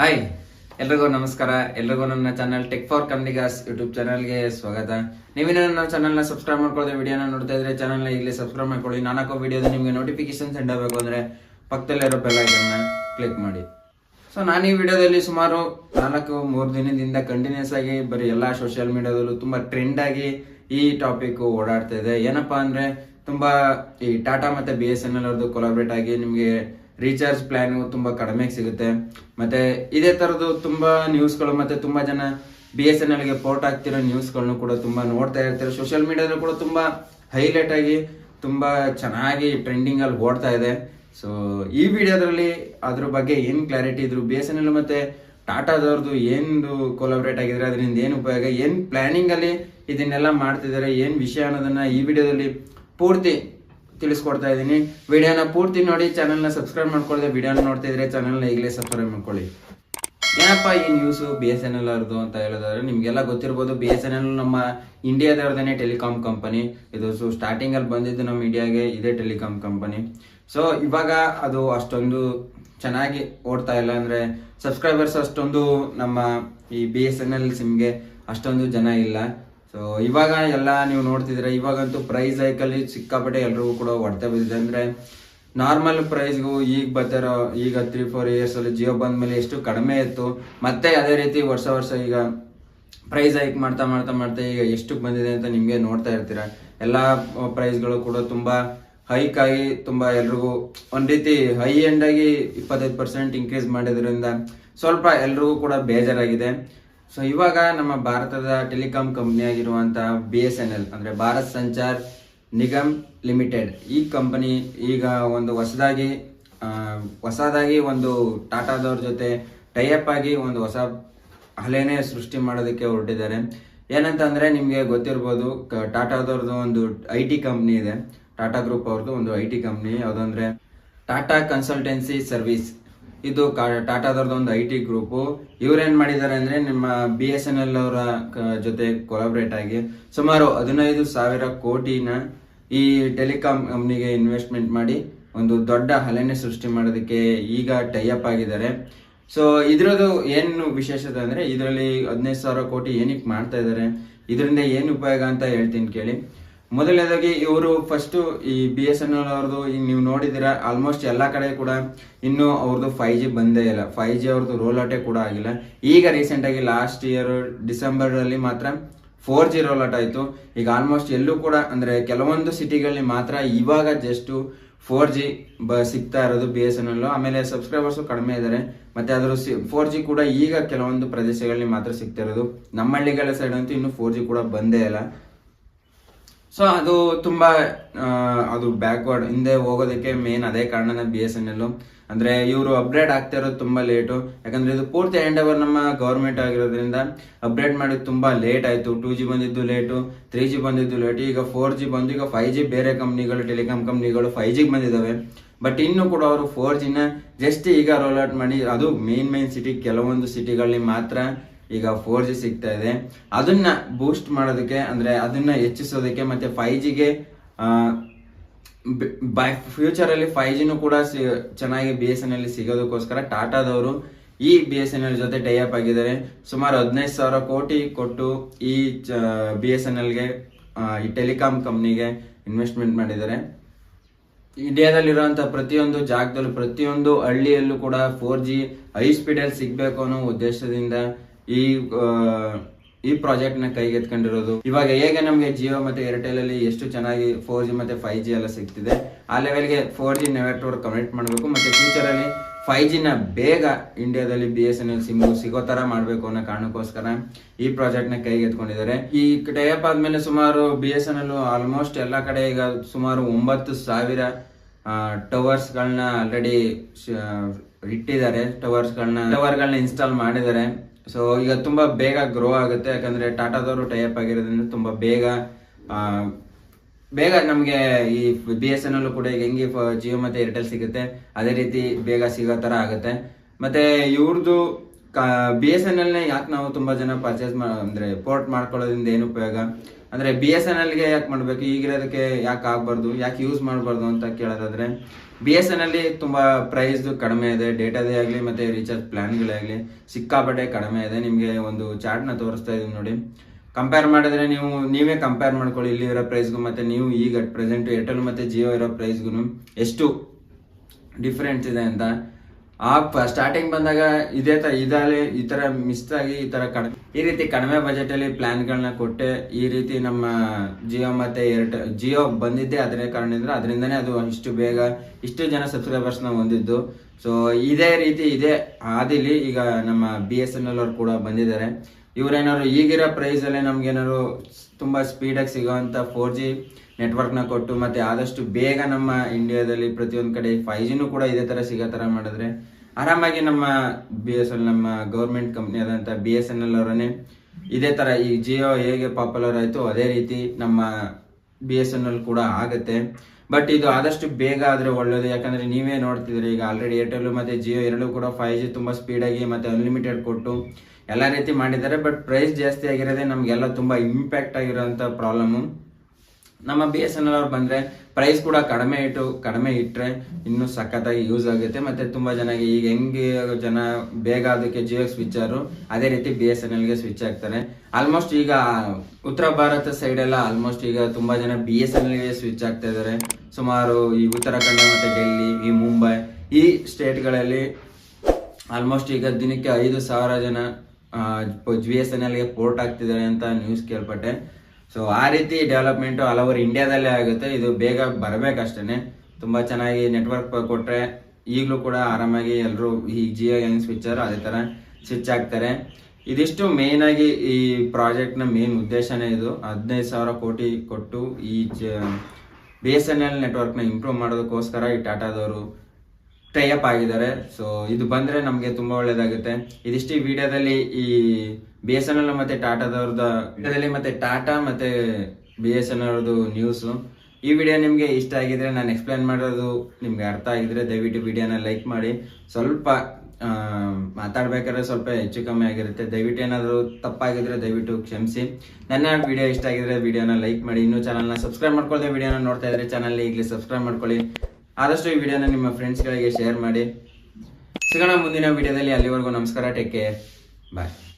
Hi ಎಲ್ರಿಗೂ ನಮಸ್ಕಾರ. ಎಲ್ರಿಗೂ ನನ್ನ channel tech for Kannadigas YouTube ಚಾನಲ್ಗೆ ಸ್ವಾಗತ. ನೀವೇನೋ ನನ್ನ ಚಾನಲ್ನ ಸಬ್ಸ್ಕ್ರೈಬ್ ಮಾಡ್ಕೊಳ್ಳದೆ ವಿಡಿಯೋನ ನೋಡ್ತಾ ಇದ್ರೆ ಚಾನಲ್ನ ಇಲ್ಲಿ ಸಬ್ಸ್ಕ್ರೈಬ್ ಮಾಡ್ಕೊಳ್ಳಿ. ಹಾಕೋ ವಿಡಿಯೋದ ನಿಮಗೆ ನೋಟಿಫಿಕೇಶನ್ ಸೆಂಡ್ ಆಗಬೇಕು ಅಂದರೆ ಪಕ್ಕದಲ್ಲಿರೋ ಬೆಲ್ ಐಕನ್ನ ಕ್ಲಿಕ್ ಮಾಡಿ. ಸೊ ನಾನು ಈ ವಿಡಿಯೋದಲ್ಲಿ ಸುಮಾರು ನಾಲ್ಕು, ಮೂರು ದಿನದಿಂದ ಕಂಟಿನ್ಯೂಸ್ ಆಗಿ ಬರೀ ಎಲ್ಲ ಸೋಷಿಯಲ್ ಮೀಡಿಯಾದಲ್ಲೂ ತುಂಬ ಟ್ರೆಂಡ್ ಆಗಿ ಈ ಟಾಪಿಕ್ ಓಡಾಡ್ತಾ ಇದೆ. ಏನಪ್ಪಾ ಅಂದ್ರೆ ತುಂಬಾ ಈ ಟಾಟಾ ಮತ್ತೆ ಬಿ ಎಸ್ ಎನ್ ಎಲ್ ಅವ್ರದ್ದು ಕೊಲಾಬ್ರೇಟ್ ಆಗಿ ನಿಮಗೆ ರೀಚಾರ್ಜ್ ಪ್ಲಾನ್ ತುಂಬಾ ಕಡಿಮೆಗೆ ಸಿಗುತ್ತೆ. ಮತ್ತೆ ಇದೇ ಥರದ್ದು ತುಂಬಾ ನ್ಯೂಸ್ಗಳು ಮತ್ತೆ ತುಂಬಾ ಜನ ಬಿ ಎಸ್ ಎನ್ ಎಲ್ಗೆ ಪೋರ್ಟ್ ಆಗ್ತಿರೋ ನ್ಯೂಸ್ಗಳನ್ನು ಕೂಡ ತುಂಬಾ ನೋಡ್ತಾ ಇರ್ತಾರೆ. ಸೋಷಿಯಲ್ ಮೀಡಿಯಾದಲ್ಲಿ ಕೂಡ ತುಂಬಾ ಹೈಲೈಟ್ ಆಗಿ ತುಂಬಾ ಚೆನ್ನಾಗಿ ಟ್ರೆಂಡಿಂಗ್ ಅಲ್ಲಿ ಓಡ್ತಾ ಇದೆ. ಸೊ ಈ ವಿಡಿಯೋದಲ್ಲಿ ಅದ್ರ ಬಗ್ಗೆ ಏನ್ ಕ್ಲಾರಿಟಿ ಇದ್ರು ಬಿ ಎಸ್ ಎನ್ ಎಲ್ ಮತ್ತೆ ಟಾಟಾದವ್ರದ್ದು ಏನು ಕೊಲಾಬ್ರೇಟ್ ಆಗಿದ್ರೆ ಅದರಿಂದ ಏನು ಉಪಯೋಗ, ಏನ್ ಅಲ್ಲಿ ಇದನ್ನೆಲ್ಲ ಮಾಡ್ತಿದ್ದಾರೆ, ಏನ್ ವಿಷಯ ಅನ್ನೋದನ್ನ ಈ ವಿಡಿಯೋದಲ್ಲಿ ಪೂರ್ತಿ ತಿಳಿಸ್ಕೊಡ್ತಾ ಇದ್ದೀನಿ. ವಿಡಿಯೋನ ಪೂರ್ತಿ ನೋಡಿ ಚಾನಲ್ನ ಸಬ್ಸ್ಕ್ರೈಬ್ ಮಾಡ್ಕೊಳ್ಳಿ ವಿಡಿಯೋನ ನೋಡ್ತಾ ಇದ್ರೆ ಚಾನಲ್ನ ಈಗಲೇ ಸಬ್ಸ್ಕ್ರೈಬ್ ಮಾಡ್ಕೊಳ್ಳಿ. ಏನಪ್ಪ ಈ news B S N L ಅವ್ರದ್ದು ಅಂತ ಹೇಳಿದ್ರೆ ನಿಮಗೆಲ್ಲ ಗೊತ್ತಿರ್ಬೋದು ಬಿ ಎಸ್ ಎನ್ ಎಲ್ ನಮ್ಮ ಇಂಡಿಯಾದವ್ರದೇ ಟೆಲಿಕಾಮ್ ಕಂಪನಿ ಇದು ಸೊ ಸ್ಟಾರ್ಟಿಂಗ್ ಅಲ್ಲಿ ಬಂದಿದ್ದು ನಮ್ಮ ಇಂಡಿಯಾಗೆ ಇದೇ ಟೆಲಿಕಾಮ್ ಕಂಪನಿ ಸೊ ಇವಾಗ ಅದು ಅಷ್ಟೊಂದು ಚೆನ್ನಾಗಿ ಓಡ್ತಾ ಇಲ್ಲ ಅಂದ್ರೆ ಸಬ್ಸ್ಕ್ರೈಬರ್ಸ್ ಅಷ್ಟೊಂದು ನಮ್ಮ ಈ ಬಿ ಎಸ್ ಎನ್ ಎಲ್ ಸಿಮ್ಗೆ ಅಷ್ಟೊಂದು ಜನ ಇಲ್ಲ. ಸೊ ಇವಾಗ ಎಲ್ಲ ನೀವು ನೋಡ್ತಿದ್ರೆ ಇವಾಗಂತೂ ಪ್ರೈಸ್ ಹೈಕಲ್ಲಿ ಸಿಕ್ಕಾಪಟ್ಟೆ ಎಲ್ರಿಗೂ ಕೂಡ ಹೊಡ್ತಾ ಬಿದ್ದಿದೆ ಅಂದ್ರೆ ನಾರ್ಮಲ್ ಪ್ರೈಸ್ಗೂ ಈಗ ಬರ್ತಾರೋ, ಈಗ ತ್ರೀ ಫೋರ್ ಇಯರ್ಸ್ ಅಲ್ಲಿ ಜಿಯೋ ಬಂದ್ಮೇಲೆ ಎಷ್ಟು ಕಡಿಮೆ ಇತ್ತು. ಮತ್ತೆ ಅದೇ ರೀತಿ ವರ್ಷ ವರ್ಷ ಈಗ ಪ್ರೈಸ್ ಹೈಕ್ ಮಾಡ್ತಾ ಮಾಡ್ತಾ ಮಾಡ್ತಾ ಈಗ ಎಷ್ಟು ಬಂದಿದೆ ಅಂತ ನಿಮಗೆ ನೋಡ್ತಾ ಇರ್ತೀರ. ಎಲ್ಲ ಪ್ರೈಸ್ಗಳು ಕೂಡ ತುಂಬಾ ಹೈಕ್ ಆಗಿ ತುಂಬಾ ಎಲ್ರಿಗೂ ಒಂದ್ ರೀತಿ ಹೈ ಎಂಡ್ ಆಗಿ ಇಪ್ಪತ್ತೈದು ಪರ್ಸೆಂಟ್ ಇನ್ಕ್ರೀಸ್ ಮಾಡಿದ್ರಿಂದ ಸ್ವಲ್ಪ ಎಲ್ರಿಗೂ ಕೂಡ ಬೇಜಾರಾಗಿದೆ. ಸೊ ಇವಾಗ ನಮ್ಮ ಭಾರತದ ಟೆಲಿಕಾಂ ಕಂಪ್ನಿಯಾಗಿರುವಂತಹ ಬಿ ಎಸ್ ಎನ್ ಎಲ್ ಅಂದ್ರೆ ಭಾರತ್ ಸಂಚಾರ್ ನಿಗಮ್ ಲಿಮಿಟೆಡ್. ಈ ಕಂಪನಿ ಈಗ ಒಂದು ಹೊಸದಾಗಿ ಹೊಸದಾಗಿ ಒಂದು ಟಾಟಾದವ್ರ ಜೊತೆ ಟೈಅಪ್ ಆಗಿ ಒಂದು ಹೊಸ ಅಲೆನೇ ಸೃಷ್ಟಿ ಮಾಡೋದಕ್ಕೆ ಹೊರಟಿದ್ದಾರೆ. ಏನಂತ ಅಂದ್ರೆ ನಿಮ್ಗೆ ಗೊತ್ತಿರ್ಬೋದು ಟಾಟಾದವ್ರದ್ದು ಒಂದು ಐ ಟಿ ಕಂಪ್ನಿ ಇದೆ. ಟಾಟಾ ಗ್ರೂಪ್ ಅವ್ರದ್ದು ಒಂದು ಐ ಟಿ ಕಂಪ್ನಿ ಯಾವ್ದಂದ್ರೆ ಟಾಟಾ ಕನ್ಸಲ್ಟೆನ್ಸಿ ಸರ್ವಿಸ್ ಇದು ಟಾಟಾದವ್ರದ್ದು ಒಂದು ಐ ಟಿ ಗ್ರೂಪ್. ಇವ್ರೇನ್ ಮಾಡಿದ್ದಾರೆ ಅಂದ್ರೆ ನಿಮ್ಮ ಬಿ ಎಸ್ ಎನ್ ಎಲ್ ಅವರ ಜೊತೆ ಕೊಲಾಬ್ರೇಟ್ ಆಗಿ ಸುಮಾರು ಹದಿನೈದು ಸಾವಿರ ಕೋಟಿನ ಈ ಟೆಲಿಕಾಂ ಕಂಪ್ನಿಗೆ ಇನ್ವೆಸ್ಟ್ಮೆಂಟ್ ಮಾಡಿ ಒಂದು ದೊಡ್ಡ ಅಲೆನೇ ಸೃಷ್ಟಿ ಮಾಡೋದಕ್ಕೆ ಈಗ ಟೈಅಪ್ ಆಗಿದ್ದಾರೆ. ಸೊ ಇದರದ್ದು ಏನು ವಿಶೇಷತೆ ಅಂದ್ರೆ ಇದರಲ್ಲಿ ಹದಿನೈದು ಸಾವಿರ ಕೋಟಿ ಏನಕ್ಕೆ ಮಾಡ್ತಾ ಇದ್ದಾರೆ? ಇದರಿಂದ ಏನು ಉಪಯೋಗ ಅಂತ ಹೇಳ್ತೀನಿ ಕೇಳಿ. ಮೊದಲನೇದಾಗಿ ಇವರು ಫಸ್ಟ್ ಈ ಬಿ ಎಸ್ ಎನ್ ಎಲ್ ಅವ್ರದ್ದು ನೀವು ನೋಡಿದಿರ ಆಲ್ಮೋಸ್ಟ್ ಎಲ್ಲಾ ಕಡೆ ಕೂಡ ಇನ್ನು ಅವ್ರದ್ದು ಫೈವ್ ಜಿ ಬಂದೇ ಇಲ್ಲ. ಫೈವ್ ಜಿ ಅವ್ರದ್ದು ರೋಲ್ ಔಟೇ ಕೂಡ ಆಗಿಲ್ಲ. ಈಗ ರೀಸೆಂಟ್ ಆಗಿ ಲಾಸ್ಟ್ ಇಯರ್ ಡಿಸೆಂಬರ್ ಅಲ್ಲಿ ಮಾತ್ರ ಫೋರ್ ಜಿ ರೋಲ್ ಔಟ್ ಆಯ್ತು. ಈಗ ಆಲ್ಮೋಸ್ಟ್ ಎಲ್ಲೂ ಕೂಡ ಅಂದ್ರೆ ಕೆಲವೊಂದು ಸಿಟಿಗಳಲ್ಲಿ ಮಾತ್ರ ಇವಾಗ ಜಸ್ಟ್ ಫೋರ್ ಜಿ ಬ ಸಿಗ್ತಾ ಇರೋದು ಬಿ ಎಸ್ ಎನ್ ಎಲ್ ಆಮೇಲೆ ಸಬ್ಸ್ಕ್ರೈಬರ್ಸ್ ಕಡಿಮೆ ಇದ್ದಾರೆ ಮತ್ತೆ ಅದ್ರ ಫೋರ್ ಜಿ ಕೂಡ ಈಗ ಕೆಲವೊಂದು ಪ್ರದೇಶಗಳಲ್ಲಿ ಮಾತ್ರ ಸಿಗ್ತಾ ಇರೋದು. ನಮ್ಮ ಹಳ್ಳಿಗಳ ಸೈಡ್ ಅಂತೂ ಇನ್ನು ಫೋರ್ ಜಿ ಕೂಡ ಬಂದೇ ಇಲ್ಲ. ಸೊ ಅದು ತುಂಬಾ ಅದು ಬ್ಯಾಕ್ವರ್ಡ್ ಹಿಂದೆ ಹೋಗೋದಕ್ಕೆ ಮೇನ್ ಅದೇ ಕಾರಣನೇ ಬಿ ಎಸ್ ಎನ್ ಎಲ್ ಅಂದ್ರೆ ಇವರು ಅಪ್ಗ್ರೇಡ್ ಆಗ್ತಾ ಇರೋದು ತುಂಬಾ ಲೇಟು ಯಾಕಂದ್ರೆ ಇದು ಪೂರ್ತಿ ಹ್ಯಾಂಡ್ ಓವರ್ ನಮ್ಮ ಗೌರ್ಮೆಂಟ್ ಆಗಿರೋದ್ರಿಂದ ಅಪ್ಗ್ರೇಡ್ ಮಾಡಿದ್ದು ತುಂಬಾ ಲೇಟ್ ಆಯ್ತು. ಟೂ ಜಿ ಬಂದಿದ್ದು ಲೇಟು ತ್ರೀ ಜಿ ಬಂದಿದ್ದು ಲೇಟು ಈಗ ಫೋರ್ ಜಿ ಬಂದು ಈಗ ಫೈವ್ ಜಿ ಬೇರೆ ಕಂಪ್ನಿಗಳು ಟೆಲಿಕಾಮ್ ಕಂಪ್ನಿಗಳು ಫೈವ್ ಜಿಗೆ ಬಂದಿದ್ದಾವೆ. ಬಟ್ ಇನ್ನು ಕೂಡ ಅವರು ಫೋರ್ ಜಿನ ಜಸ್ಟ್ ಈಗ ರೋಲ್ ಔಟ್ ಮಾಡಿ, ಅದು ಮೇನ್ ಮೇನ್ ಸಿಟಿ ಕೆಲವೊಂದು ಸಿಟಿಗಳಲ್ಲಿ ಮಾತ್ರ ಈಗ ಫೋರ್ ಜಿ ಸಿಗ್ತಾ ಇದೆ. ಅದನ್ನ ಬೂಸ್ಟ್ ಮಾಡೋದಕ್ಕೆ, ಅಂದ್ರೆ ಅದನ್ನ ಹೆಚ್ಚಿಸೋದಕ್ಕೆ ಮತ್ತೆ ಫೈವ್ ಜಿಗೆ ಬೈ ಫ್ಯೂಚರ್ ಅಲ್ಲಿ ಫೈವ್ ಜಿನೂ ಕೂಡ ಚೆನ್ನಾಗಿ ಬಿ ಎಸ್ ಎನ್ ಎಲ್ ಸಿಗೋದಕ್ಕೋಸ್ಕರ ಟಾಟಾದವರು ಈ ಬಿ ಎಸ್ ಎನ್ ಎಲ್ ಜೊತೆ ಟೈಅಪ್ ಆಗಿದ್ದಾರೆ. ಸುಮಾರು ಹದಿನೈದು ಸಾವಿರ ಕೋಟಿ ಕೊಟ್ಟು ಈ ಬಿ ಎಸ್ ಎನ್ ಎಲ್ಗೆ ಈ ಟೆಲಿಕಾಂ ಕಂಪ್ನಿಗೆ ಇನ್ವೆಸ್ಟ್ಮೆಂಟ್ ಮಾಡಿದ್ದಾರೆ. ಇಂಡಿಯಾದಲ್ಲಿರುವಂತ ಪ್ರತಿಯೊಂದು ಜಾಗದಲ್ಲೂ ಪ್ರತಿಯೊಂದು ಹಳ್ಳಿಯಲ್ಲೂ ಕೂಡ ಫೋರ್ ಜಿ ಹೈ ಸ್ಪೀಡಲ್ಲಿ ಸಿಗ್ಬೇಕು ಅನ್ನೋ ಉದ್ದೇಶದಿಂದ ಈ ಈ ಪ್ರಾಜೆಕ್ಟ್ನ ಕೈಗೆತ್ಕೊಂಡಿರೋದು ಇವಾಗ ಹೇಗೆ ನಮಗೆ ಜಿಯೋ ಮತ್ತೆ ಏರ್ಟೆಲ್ ಅಲ್ಲಿ ಎಷ್ಟು ಚೆನ್ನಾಗಿ ಫೋರ್ ಜಿ ಮತ್ತೆ ಫೈವ್ ಜಿ ಎಲ್ಲ ಸಿಗ್ತಿದೆ, ಆ ಲೆವೆಲ್ಗೆ ಫೋರ್ ಜಿ ನೆಟ್ವರ್ಕ್ ಕನೆಕ್ಟ್ ಮಾಡಬೇಕು, ಮತ್ತೆ ಫ್ಯೂಚರ್ ಅಲ್ಲಿ ಫೈವ್ನ ಬೇಗ ಇಂಡಿಯಾದಲ್ಲಿ B S N L sim ಸಿಗೋ ತರ ಮಾಡಬೇಕು ಅನ್ನೋ ಕಾರಣಕ್ಕೋಸ್ಕರ ಈ ಪ್ರಾಜೆಕ್ಟ್ನ ಕೈಗೆ ಎತ್ಕೊಂಡಿದ್ದಾರೆ. ಈ ಟೈಅಪ್ ಆದ್ಮೇಲೆ ಸುಮಾರು B S N L almost ಎಲ್ಲ ಕಡೆ ಈಗ ಸುಮಾರು ಒಂಬತ್ತು ಸಾವಿರ ಟವರ್ಸ್ ಗಳನ್ನ ಆಲ್ರೆಡಿ ಇಟ್ಟಿದ್ದಾರೆ. ಟವರ್ಸ್ ಗಳನ್ನ ಟವರ್ ಗಳನ್ನ ಇನ್ಸ್ಟಾಲ್ ಮಾಡಿದ್ದಾರೆ. ಸೊ ಈಗ ತುಂಬ ಬೇಗ ಗ್ರೋ ಆಗುತ್ತೆ. ಯಾಕಂದ್ರೆ ಟಾಟಾದವರು ಟೈಅಪ್ ಆಗಿರೋದ್ರಿಂದ ತುಂಬ ಬೇಗ ಬೇಗ ನಮಗೆ ಈ ಬಿ ಎಸ್ ಎನ್ ಎಲ್ ಕೂಡ ಈಗ ಹೆಂಗೆ ಜಿಯೋ ಮತ್ತೆ ಏರ್ಟೆಲ್ ಸಿಗುತ್ತೆ, ಅದೇ ರೀತಿ ಬೇಗ ಸಿಗೋ ತರ ಆಗುತ್ತೆ. ಮತ್ತೆ ಇವ್ರದ್ದು ಬಿ ಎಸ್ ಎನ್ ಎಲ್ನ ಯಾಕೆ ನಾವು ತುಂಬಾ ಜನ ಪರ್ಚೇಸ್ ಅಂದ್ರೆ ಪೋರ್ಟ್ ಮಾಡ್ಕೊಳ್ಳೋದ್ರಿಂದ ಏನು ಉಪಯೋಗ? ಅಂದ್ರೆ ಬಿ ಎಸ್ ಎನ್ ಎಲ್ಗೆ ಯಾಕೆ ಮಾಡ್ಬೇಕು? ಈಗಿರೋದಕ್ಕೆ ಯಾಕೆ ಆಗ್ಬಾರ್ದು? ಯಾಕೆ ಯೂಸ್ ಮಾಡಬಾರ್ದು ಅಂತ ಕೇಳೋದಾದ್ರೆ ಬಿ ಎಸ್ ಎನ್ ಅಲ್ಲಿ ತುಂಬಾ ಪ್ರೈಸ್ ಕಡಿಮೆ ಇದೆ ಡೇಟಾದೇ ಆಗಲಿ ಮತ್ತೆ ರೀಚಾರ್ಜ್ ಪ್ಲಾನ್ಗಳೇ ಆಗಲಿ ಸಿಕ್ಕಾಪಟ್ಟೆ ಕಡಿಮೆ ಇದೆ. ನಿಮಗೆ ಒಂದು ಚಾರ್ಟ್ನ ತೋರಿಸ್ತಾ ಇದೀನಿ ನೋಡಿ. ಕಂಪೇರ್ ಮಾಡಿದ್ರೆ ನೀವು, ನೀವೇ ಕಂಪೇರ್ ಮಾಡ್ಕೊಳ್ಳಿ. ಇಲ್ಲಿ ಇರೋ ಪ್ರೈಸ್ಗೂ ಮತ್ತೆ ನೀವು ಈಗ ಪ್ರೆಸೆಂಟ್ ಏರ್ಟೆಲ್ ಮತ್ತೆ ಜಿಯೋ ಇರೋ ಪ್ರೈಸ್ಗೂ ಎಷ್ಟು ಡಿಫ್ರೆನ್ಸ್ ಇದೆ ಅಂತ. ಆ ಸ್ಟಾರ್ಟಿಂಗ್ ಬಂದಾಗ ಇದೇ ತರ ಇದಾಲೆ ಈ ತರ ಮಿಸ್ ಆಗಿ ಈ ತರ ಕಡಿಮೆ ಈ ರೀತಿ ಕಡಿಮೆ ಬಜೆಟ್ ಅಲ್ಲಿ ಪ್ಲಾನ್ ಗಳನ್ನ ಕೊಟ್ಟೆ, ಈ ರೀತಿ ನಮ್ಮ ಜಿಯೋ ಮತ್ತೆ ಏರ್ಟೆಲ್ ಜಿಯೋ ಬಂದಿದ್ದೆ ಅದರ ಕಾರಣದಿಂದ ಅದರಿಂದನೇ ಅದು ಇಷ್ಟು ಬೇಗ ಇಷ್ಟು ಜನ ಸಬ್ಸ್ಕ್ರೈಬರ್ಸ್ನ ಹೊಂದಿದ್ದು. ಸೊ ಇದೇ ರೀತಿ ಇದೇ ಹಾದಿಲಿ ಈಗ ನಮ್ಮ ಬಿ ಎಸ್ ಎನ್ ಎಲ್ ಅವ್ರು ಕೂಡ ಬಂದಿದ್ದಾರೆ. ಇವರೇನಾದ್ರು ಈಗಿರೋ ಪ್ರೈಸ್ ಅಲ್ಲಿ ನಮ್ಗೆ ಏನಾದ್ರು ತುಂಬಾ ಸ್ಪೀಡ್ ಆಗಿ ಸಿಗುವಂತ ಫೋರ್ ಜಿ ನೆಟ್ವರ್ಕ್ನ ಕೊಟ್ಟು ಮತ್ತೆ ಆದಷ್ಟು ಬೇಗ ನಮ್ಮ ಇಂಡಿಯಾದಲ್ಲಿ ಪ್ರತಿಯೊಂದು ಕಡೆ ಫೈವ್ ಜಿನೂ ಕೂಡ ಇದೇ ತರ ಸಿಗೋ ಥರ ಮಾಡಿದ್ರೆ ಆರಾಮಾಗಿ ನಮ್ಮ ಬಿ ಎಸ್ ಎಲ್ ನಮ್ಮ ಗೌರ್ಮೆಂಟ್ ಕಂಪ್ನಿ ಆದಂತ ಬಿ ಎಸ್ ಎನ್ ಎಲ್ ಅವರೇ ಇದೇ ತರ ಈ ಜಿಯೋ ಹೇಗೆ ಪಾಪ್ಯುಲರ್ ಆಯ್ತು ಅದೇ ರೀತಿ ನಮ್ಮ ಬಿ ಎಸ್ ಎನ್ ಎಲ್ ಕೂಡ ಆಗುತ್ತೆ. ಬಟ್ ಇದು ಆದಷ್ಟು ಬೇಗ ಆದ್ರೆ ಒಳ್ಳೇದು. ಯಾಕಂದ್ರೆ ನೀವೇ ನೋಡ್ತಿದ್ರಿ ಈಗ ಆಲ್ರೆಡಿ ಏರ್ಟೆಲ್ ಮತ್ತೆ ಜಿಯೋ ಎರಡೂ ಕೂಡ ಫೈವ್ ಜಿ ತುಂಬಾ ಸ್ಪೀಡ್ ಆಗಿ ಮತ್ತೆ ಅನ್ಲಿಮಿಟೆಡ್ ಕೊಟ್ಟು ಎಲ್ಲ ರೀತಿ ಮಾಡಿದ್ದಾರೆ. ಬಟ್ ಪ್ರೈಸ್ ಜಾಸ್ತಿ ಆಗಿರೋದೇ ನಮಗೆಲ್ಲ ತುಂಬಾ ಇಂಪ್ಯಾಕ್ಟ್ ಆಗಿರೋಂಥ ಪ್ರಾಬ್ಲಮ್ ನಮ್ಮ ಬಿ ಎಸ್ ಎನ್ ಎಲ್ ಅವ್ರು ಬಂದ್ರೆ ಪ್ರೈಸ್ ಕೂಡ ಕಡಿಮೆ ಇಟ್ಟು, ಕಡಿಮೆ ಇಟ್ರೆ ಇನ್ನೂ ಸಖತ್ತಾಗಿ ಯೂಸ್ ಆಗುತ್ತೆ. ಮತ್ತೆ ತುಂಬಾ ಜನಗೆ ಈಗ ಹೆಂಗೆ ಜನ ಬೇಗ ಅದಕ್ಕೆ ಜಿಯೋ ಸ್ವಿಚ್ ಆರು ಅದೇ ರೀತಿ ಬಿ ಎಸ್ ಎನ್ ಎಲ್ಗೆ ಸ್ವಿಚ್ ಆಗ್ತಾರೆ ಆಲ್ಮೋಸ್ಟ್ ಈಗ ಉತ್ತರ ಭಾರತ ಸೈಡ್ ಎಲ್ಲ ಆಲ್ಮೋಸ್ಟ್ ಈಗ ತುಂಬಾ ಜನ ಬಿ ಎಸ್ ಎನ್ ಎಲ್ಗೆ ಸ್ವಿಚ್ ಆಗ್ತಾ ಇದಾರೆ ಸುಮಾರು ಈ ಉತ್ತರಾಖಂಡ ಮತ್ತೆ ಡೆಲ್ಲಿ ಈ ಮುಂಬೈ ಈ ಸ್ಟೇಟ್ಗಳಲ್ಲಿ ಆಲ್ಮೋಸ್ಟ್ ಈಗ ದಿನಕ್ಕೆ ಐದು ಸಾವಿರ ಜನ ಜಿ ಎಸ್ ಎನ್ ಎಲ್ಗೆ ಪೋರ್ಟ್ ಆಗ್ತಿದ್ದಾರೆ ಅಂತ ನ್ಯೂಸ್ ಕೇಳ್ಪಟ್ಟೆ. ಸೊ ಆ ರೀತಿ ಡೆವಲಪ್ಮೆಂಟ್ ಓವರ್ ಇಂಡಿಯಾದಲ್ಲೇ ಆಗುತ್ತೆ. ಇದು ಬೇಗ ಬರಬೇಕಷ್ಟೇ ತುಂಬಾ ಚೆನ್ನಾಗಿ ನೆಟ್ವರ್ಕ್ ಕೊಟ್ರೆ ಈಗಲೂ ಕೂಡ ಆರಾಮಾಗಿ ಎಲ್ಲರೂ ಈ ಜಿಯೋ ಹೆಂಗ್ ಸ್ವಿಚ್ಚರ್ ಅದೇ ತರ ಸ್ವಿಚ್ ಆಗ್ತಾರೆ. ಇದಿಷ್ಟು ಮೇನ್ ಆಗಿ ಈ ಪ್ರಾಜೆಕ್ಟ್ನ ಮೇನ್ ಉದ್ದೇಶನೇ ಇದು. ಹದಿನೈದು ಸಾವಿರ ಕೋಟಿ ಕೊಟ್ಟು ಈ ಬಿ ಎಸ್ ಎನ್ ಎಲ್ ನೆಟ್ವರ್ಕ್ನ ಇಂಪ್ರೂವ್ ಮಾಡೋದಕ್ಕೋಸ್ಕರ ಈ ಟಾಟಾದವರು ಟೈಅಪ್ ಆಗಿದ್ದಾರೆ. ಸೊ ಇದು ಬಂದ್ರೆ ನಮಗೆ ತುಂಬಾ ಒಳ್ಳೆಯದಾಗುತ್ತೆ ಇದಿಷ್ಟು ಈ ವಿಡಿಯೋದಲ್ಲಿ ಈ ಬಿ ಎಸ್ ಎನ್ ಎಲ್ ಮತ್ತೆ ಟಾಟಾದವ್ರದ್ದು ಮತ್ತೆ ಟಾಟಾ ಮತ್ತೆ ಬಿ ಎಸ್ ಎನ್ ಅವ್ರದ್ದು ನ್ಯೂಸ್ ಈ ವಿಡಿಯೋ ನಿಮ್ಗೆ ಇಷ್ಟ ಆಗಿದ್ರೆ ನಾನು ಎಕ್ಸ್ಪ್ಲೈನ್ ಮಾಡೋದು ನಿಮ್ಗೆ ಅರ್ಥ ಆಗಿದ್ರೆ ದಯವಿಟ್ಟು ವಿಡಿಯೋನ ಲೈಕ್ ಮಾಡಿ. ಸ್ವಲ್ಪ ಮಾತಾಡ್ಬೇಕಾದ್ರೆ ಸ್ವಲ್ಪ ಹೆಚ್ಚು ಕಮ್ಮಿ ಆಗಿರುತ್ತೆ. ದಯವಿಟ್ಟು ಏನಾದರೂ ತಪ್ಪಾಗಿದ್ರೆ ದಯವಿಟ್ಟು ಕ್ಷಮಿಸಿ. ನನ್ನ ವಿಡಿಯೋ ಇಷ್ಟ ಆಗಿದ್ರೆ ವಿಡಿಯೋನ ಲೈಕ್ ಮಾಡಿ. ಇನ್ನೂ ಚಾನಲ್ನ ಸಬ್ಸ್ಕ್ರೈಬ್ ಮಾಡ್ಕೊಳ್ಳದೆ ವಿಡಿಯೋನ ನೋಡ್ತಾ ಇದ್ರೆ ಚಾನಲ್ ಈಗಲೇ ಸಬ್ಸ್ಕ್ರೈಬ್ ಮಾಡ್ಕೊಳ್ಳಿ. ಆದಷ್ಟು ಈ ವಿಡಿಯೋನ ನಿಮ್ಮ ಫ್ರೆಂಡ್ಸ್ಗಳಿಗೆ ಶೇರ್ ಮಾಡಿ. ಸಿಗೋಣ ಮುಂದಿನ ವಿಡಿಯೋದಲ್ಲಿ. ಅಲ್ಲಿವರೆಗೂ ನಮಸ್ಕಾರ. Take care bye